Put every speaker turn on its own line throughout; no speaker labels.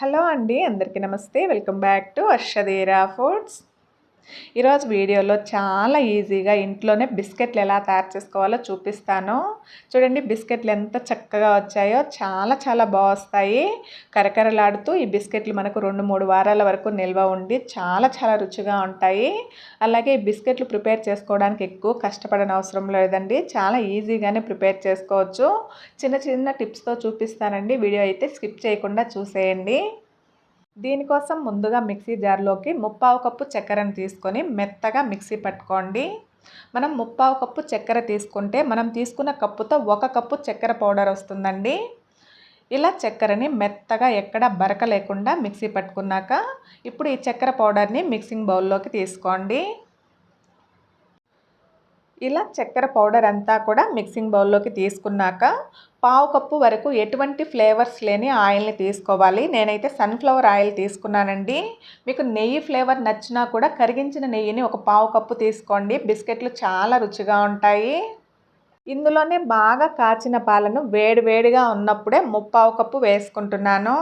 hello అండి అందరికీ నమస్తే welcome back to Arshadera foods ఈరోజు వీడియోలో చాలా ఈజీగా ఇంట్లోనే బిస్కెట్లు ఎలా తయారు చేసుకోవాలో చూపిస్తాను చూడండి బిస్కెట్లు ఎంత చక్కగా వచ్చాయో చాలా చాలా బాగొస్తాయి వస్తాయి కరకరలాడుతూ ఈ బిస్కెట్లు మనకు రెండు మూడు వారాల వరకు నిల్వ ఉండి చాలా చాలా రుచిగా ఉంటాయి అలాగే ఈ బిస్కెట్లు ప్రిపేర్ చేసుకోవడానికి ఎక్కువ కష్టపడని అవసరం లేదండి చాలా ఈజీగానే ప్రిపేర్ చేసుకోవచ్చు చిన్న చిన్న టిప్స్తో చూపిస్తానండి వీడియో అయితే స్కిప్ చేయకుండా చూసేయండి దీనికోసం ముందుగా మిక్సీ జార్లోకి ముప్పావు కప్పు చక్కెరను తీసుకొని మెత్తగా మిక్సీ పట్టుకోండి మనం ముప్పావు కప్పు చక్కెర తీసుకుంటే మనం తీసుకున్న కప్పుతో ఒక కప్పు చక్కెర పౌడర్ వస్తుందండి ఇలా చక్కెరని మెత్తగా ఎక్కడ బరక లేకుండా మిక్సీ పట్టుకున్నాక ఇప్పుడు ఈ చక్కెర పౌడర్ని మిక్సింగ్ బౌల్లోకి తీసుకోండి ఇలా చక్కెర పౌడర్ అంతా కూడా మిక్సింగ్ బౌల్లోకి తీసుకున్నాక పావు కప్పు వరకు ఎటువంటి ఫ్లేవర్స్ లేని ఆయిల్ని తీసుకోవాలి నేనైతే సన్ఫ్లవర్ ఆయిల్ తీసుకున్నానండి మీకు నెయ్యి ఫ్లేవర్ నచ్చినా కూడా కరిగించిన నెయ్యిని ఒక పావు కప్పు తీసుకోండి బిస్కెట్లు చాలా రుచిగా ఉంటాయి ఇందులోనే బాగా కాచిన పాలను వేడివేడిగా ఉన్నప్పుడే ముప్పావు కప్పు వేసుకుంటున్నాను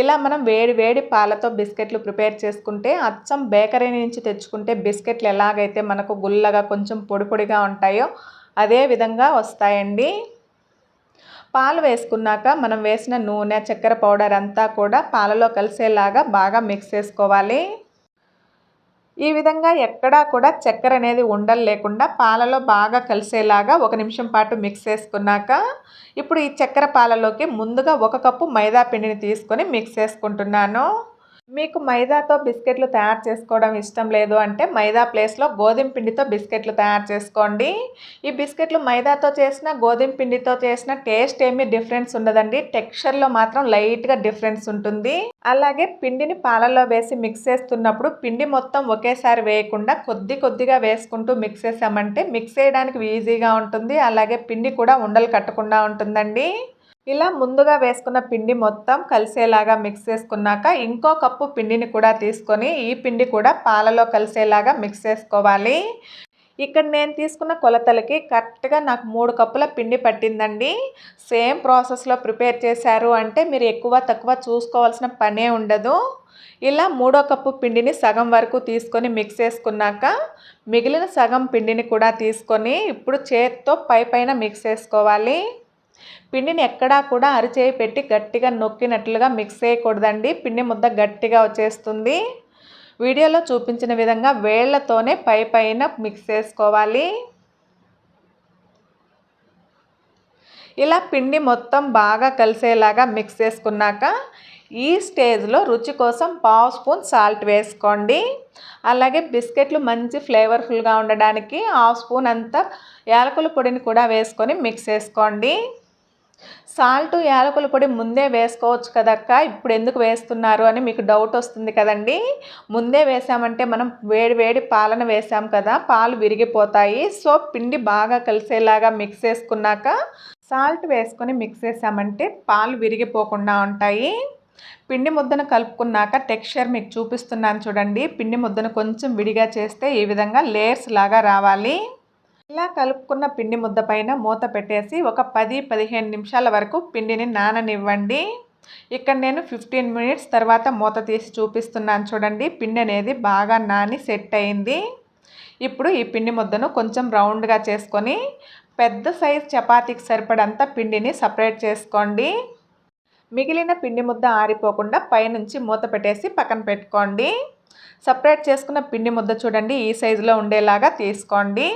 ఇలా మనం వేడి వేడి పాలతో బిస్కెట్లు ప్రిపేర్ చేసుకుంటే అచ్చం బేకరీ నుంచి తెచ్చుకుంటే బిస్కెట్లు ఎలాగైతే మనకు గుల్లగా కొంచెం పొడి పొడిగా ఉంటాయో అదే విధంగా వస్తాయండి పాలు వేసుకున్నాక మనం వేసిన నూనె చక్కెర పౌడర్ అంతా కూడా పాలలో కలిసేలాగా బాగా మిక్స్ చేసుకోవాలి ఈ విధంగా ఎక్కడా కూడా చక్కెర అనేది ఉండలు లేకుండా పాలలో బాగా కలిసేలాగా ఒక నిమిషం పాటు మిక్స్ చేసుకున్నాక ఇప్పుడు ఈ చక్కెర పాలలోకి ముందుగా ఒక కప్పు మైదా పిండిని తీసుకొని మిక్స్ చేసుకుంటున్నాను మీకు మైదాతో బిస్కెట్లు తయారు చేసుకోవడం ఇష్టం లేదు అంటే మైదా ప్లేస్లో గోధుమ పిండితో బిస్కెట్లు తయారు చేసుకోండి ఈ బిస్కెట్లు మైదాతో చేసిన గోధుమ పిండితో చేసిన టేస్ట్ ఏమీ డిఫరెన్స్ ఉండదండి టెక్స్చర్లో మాత్రం లైట్గా డిఫరెన్స్ ఉంటుంది అలాగే పిండిని పాలల్లో వేసి మిక్స్ చేస్తున్నప్పుడు పిండి మొత్తం ఒకేసారి వేయకుండా కొద్ది కొద్దిగా వేసుకుంటూ మిక్స్ చేసామంటే మిక్స్ చేయడానికి ఈజీగా ఉంటుంది అలాగే పిండి కూడా ఉండలు కట్టకుండా ఉంటుందండి ఇలా ముందుగా వేసుకున్న పిండి మొత్తం కలిసేలాగా మిక్స్ చేసుకున్నాక ఇంకో కప్పు పిండిని కూడా తీసుకొని ఈ పిండి కూడా పాలలో కలిసేలాగా మిక్స్ చేసుకోవాలి ఇక్కడ నేను తీసుకున్న కొలతలకి కరెక్ట్గా నాకు మూడు కప్పుల పిండి పట్టిందండి సేమ్ ప్రాసెస్లో ప్రిపేర్ చేశారు అంటే మీరు ఎక్కువ తక్కువ చూసుకోవాల్సిన పనే ఉండదు ఇలా మూడో కప్పు పిండిని సగం వరకు తీసుకొని మిక్స్ చేసుకున్నాక మిగిలిన సగం పిండిని కూడా తీసుకొని ఇప్పుడు చేత్తో పై పైన మిక్స్ చేసుకోవాలి పిండిని ఎక్కడా కూడా అరిచేయి పెట్టి గట్టిగా నొక్కినట్లుగా మిక్స్ చేయకూడదండి పిండి ముద్ద గట్టిగా వచ్చేస్తుంది వీడియోలో చూపించిన విధంగా వేళ్లతోనే పై పైన మిక్స్ చేసుకోవాలి ఇలా పిండి మొత్తం బాగా కలిసేలాగా మిక్స్ చేసుకున్నాక ఈ స్టేజ్లో రుచి కోసం పావు స్పూన్ సాల్ట్ వేసుకోండి అలాగే బిస్కెట్లు మంచి ఫ్లేవర్ఫుల్గా ఉండడానికి హాఫ్ స్పూన్ అంత యాలకుల పొడిని కూడా వేసుకొని మిక్స్ చేసుకోండి సాల్ట్ యాలకుల పొడి ముందే వేసుకోవచ్చు కదక్క ఇప్పుడు ఎందుకు వేస్తున్నారు అని మీకు డౌట్ వస్తుంది కదండి ముందే వేసామంటే మనం వేడి వేడి పాలన వేసాం కదా పాలు విరిగిపోతాయి సో పిండి బాగా కలిసేలాగా మిక్స్ చేసుకున్నాక సాల్ట్ వేసుకొని మిక్స్ వేసామంటే పాలు విరిగిపోకుండా ఉంటాయి పిండి ముద్దను కలుపుకున్నాక టెక్స్చర్ మీకు చూపిస్తున్నాను చూడండి పిండి ముద్దను కొంచెం విడిగా చేస్తే ఈ విధంగా లేయర్స్ లాగా రావాలి ఇలా కలుపుకున్న పిండి ముద్ద పైన మూత పెట్టేసి ఒక పది పదిహేను నిమిషాల వరకు పిండిని నాననివ్వండి ఇక్కడ నేను ఫిఫ్టీన్ మినిట్స్ తర్వాత మూత తీసి చూపిస్తున్నాను చూడండి పిండి అనేది బాగా నాని సెట్ అయింది ఇప్పుడు ఈ పిండి ముద్దను కొంచెం రౌండ్గా చేసుకొని పెద్ద సైజ్ చపాతీకి సరిపడంత పిండిని సపరేట్ చేసుకోండి మిగిలిన పిండి ముద్ద ఆరిపోకుండా పైనుంచి మూత పెట్టేసి పక్కన పెట్టుకోండి సపరేట్ చేసుకున్న పిండి ముద్ద చూడండి ఈ సైజులో ఉండేలాగా తీసుకోండి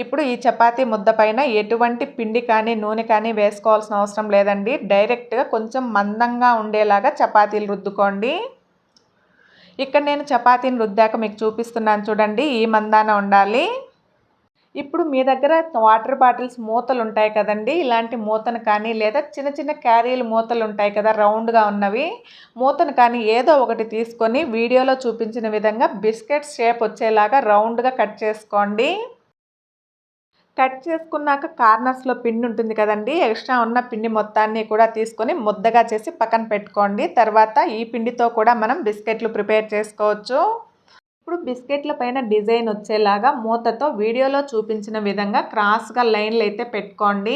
ఇప్పుడు ఈ చపాతీ ముద్ద పైన ఎటువంటి పిండి కానీ నూనె కానీ వేసుకోవాల్సిన అవసరం లేదండి డైరెక్ట్గా కొంచెం మందంగా ఉండేలాగా చపాతీలు రుద్దుకోండి ఇక్కడ నేను చపాతీని రుద్దాక మీకు చూపిస్తున్నాను చూడండి ఈ మందాన ఉండాలి ఇప్పుడు మీ దగ్గర వాటర్ బాటిల్స్ మూతలు ఉంటాయి కదండి ఇలాంటి మూతను కానీ లేదా చిన్న చిన్న క్యారీలు మూతలు ఉంటాయి కదా రౌండ్గా ఉన్నవి మూతను కానీ ఏదో ఒకటి తీసుకొని వీడియోలో చూపించిన విధంగా బిస్కెట్ షేప్ వచ్చేలాగా రౌండ్గా కట్ చేసుకోండి కట్ చేసుకున్నాక కార్నర్స్లో పిండి ఉంటుంది కదండి ఎక్స్ట్రా ఉన్న పిండి మొత్తాన్ని కూడా తీసుకొని ముద్దగా చేసి పక్కన పెట్టుకోండి తర్వాత ఈ పిండితో కూడా మనం బిస్కెట్లు ప్రిపేర్ చేసుకోవచ్చు ఇప్పుడు బిస్కెట్ల పైన డిజైన్ వచ్చేలాగా మూతతో వీడియోలో చూపించిన విధంగా క్రాస్గా లైన్లు అయితే పెట్టుకోండి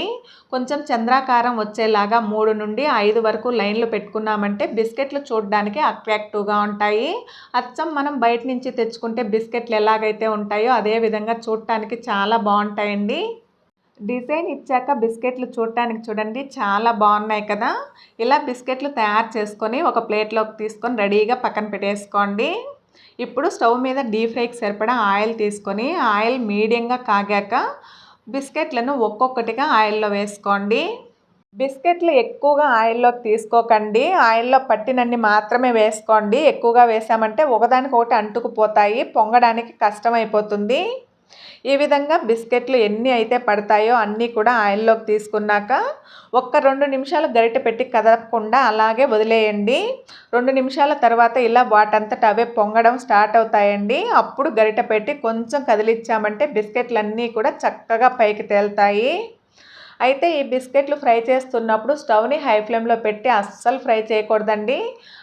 కొంచెం చంద్రాకారం వచ్చేలాగా మూడు నుండి ఐదు వరకు లైన్లు పెట్టుకున్నామంటే బిస్కెట్లు చూడడానికి అట్రాక్టివ్గా ఉంటాయి అచ్చం మనం బయట నుంచి తెచ్చుకుంటే బిస్కెట్లు ఎలాగైతే ఉంటాయో అదే విధంగా చూడటానికి చాలా బాగుంటాయండి డిజైన్ ఇచ్చాక బిస్కెట్లు చూడటానికి చూడండి చాలా బాగున్నాయి కదా ఇలా బిస్కెట్లు తయారు చేసుకొని ఒక ప్లేట్లోకి తీసుకొని రెడీగా పక్కన పెట్టేసుకోండి ఇప్పుడు స్టవ్ మీద డీప్ ఫ్రైకి సరిపడా ఆయిల్ తీసుకొని ఆయిల్ మీడియంగా కాగాక బిస్కెట్లను ఒక్కొక్కటిగా ఆయిల్లో వేసుకోండి బిస్కెట్లు ఎక్కువగా ఆయిల్లోకి తీసుకోకండి ఆయిల్లో పట్టినన్ని మాత్రమే వేసుకోండి ఎక్కువగా వేసామంటే ఒకదానికొకటి అంటుకుపోతాయి పొంగడానికి కష్టమైపోతుంది ఈ విధంగా బిస్కెట్లు ఎన్ని అయితే పడతాయో అన్నీ కూడా ఆయిల్లోకి తీసుకున్నాక ఒక్క రెండు నిమిషాలు గరిటె పెట్టి కదపకుండా అలాగే వదిలేయండి రెండు నిమిషాల తర్వాత ఇలా వాటంతట అవే పొంగడం స్టార్ట్ అవుతాయండి అప్పుడు గరిట పెట్టి కొంచెం కదిలిచ్చామంటే బిస్కెట్లు అన్నీ కూడా చక్కగా పైకి తేలుతాయి అయితే ఈ బిస్కెట్లు ఫ్రై చేస్తున్నప్పుడు స్టవ్ని హై ఫ్లేమ్లో పెట్టి అస్సలు ఫ్రై చేయకూడదండి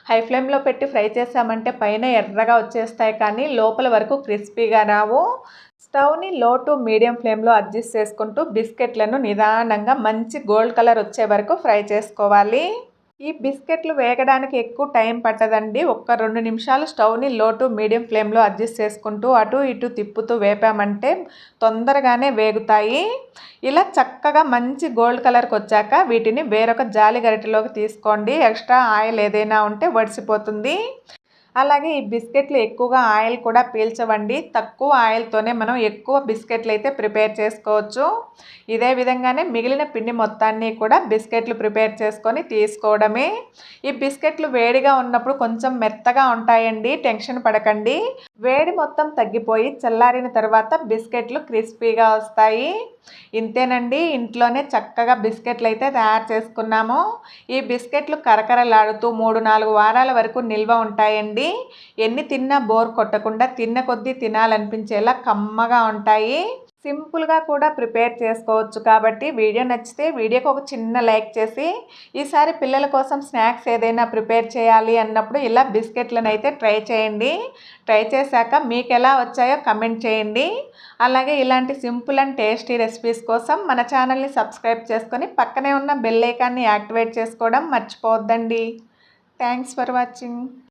హై ఫ్లేమ్లో పెట్టి ఫ్రై చేసామంటే పైన ఎర్రగా వచ్చేస్తాయి కానీ లోపల వరకు క్రిస్పీగా రావు స్టవ్ని లో టు మీడియం ఫ్లేమ్లో అడ్జస్ట్ చేసుకుంటూ బిస్కెట్లను నిదానంగా మంచి గోల్డ్ కలర్ వచ్చే వరకు ఫ్రై చేసుకోవాలి ఈ బిస్కెట్లు వేగడానికి ఎక్కువ టైం పట్టదండి ఒక్క రెండు నిమిషాలు స్టవ్ని లో టు మీడియం ఫ్లేమ్లో అడ్జస్ట్ చేసుకుంటూ అటు ఇటు తిప్పుతూ వేపామంటే తొందరగానే వేగుతాయి ఇలా చక్కగా మంచి గోల్డ్ కలర్కి వచ్చాక వీటిని వేరొక జాలి గరిటెలోకి తీసుకోండి ఎక్స్ట్రా ఆయిల్ ఏదైనా ఉంటే వడిసిపోతుంది అలాగే ఈ బిస్కెట్లు ఎక్కువగా ఆయిల్ కూడా పీల్చవండి తక్కువ ఆయిల్తోనే మనం ఎక్కువ బిస్కెట్లు అయితే ప్రిపేర్ చేసుకోవచ్చు ఇదే విధంగానే మిగిలిన పిండి మొత్తాన్ని కూడా బిస్కెట్లు ప్రిపేర్ చేసుకొని తీసుకోవడమే ఈ బిస్కెట్లు వేడిగా ఉన్నప్పుడు కొంచెం మెత్తగా ఉంటాయండి టెన్షన్ పడకండి వేడి మొత్తం తగ్గిపోయి చల్లారిన తర్వాత బిస్కెట్లు క్రిస్పీగా వస్తాయి ఇంతేనండి ఇంట్లోనే చక్కగా బిస్కెట్లు అయితే తయారు చేసుకున్నాము ఈ బిస్కెట్లు కరకరలాడుతూ మూడు నాలుగు వారాల వరకు నిల్వ ఉంటాయండి అనేవి ఎన్ని తిన్నా బోర్ కొట్టకుండా తిన్న కొద్దీ తినాలనిపించేలా కమ్మగా ఉంటాయి సింపుల్గా కూడా ప్రిపేర్ చేసుకోవచ్చు కాబట్టి వీడియో నచ్చితే వీడియోకి ఒక చిన్న లైక్ చేసి ఈసారి పిల్లల కోసం స్నాక్స్ ఏదైనా ప్రిపేర్ చేయాలి అన్నప్పుడు ఇలా బిస్కెట్లను అయితే ట్రై చేయండి ట్రై చేశాక మీకు ఎలా వచ్చాయో కమెంట్ చేయండి అలాగే ఇలాంటి సింపుల్ అండ్ టేస్టీ రెసిపీస్ కోసం మన ఛానల్ని సబ్స్క్రైబ్ చేసుకొని పక్కనే ఉన్న బెల్లైకాన్ని యాక్టివేట్ చేసుకోవడం మర్చిపోవద్దండి థ్యాంక్స్ ఫర్ వాచింగ్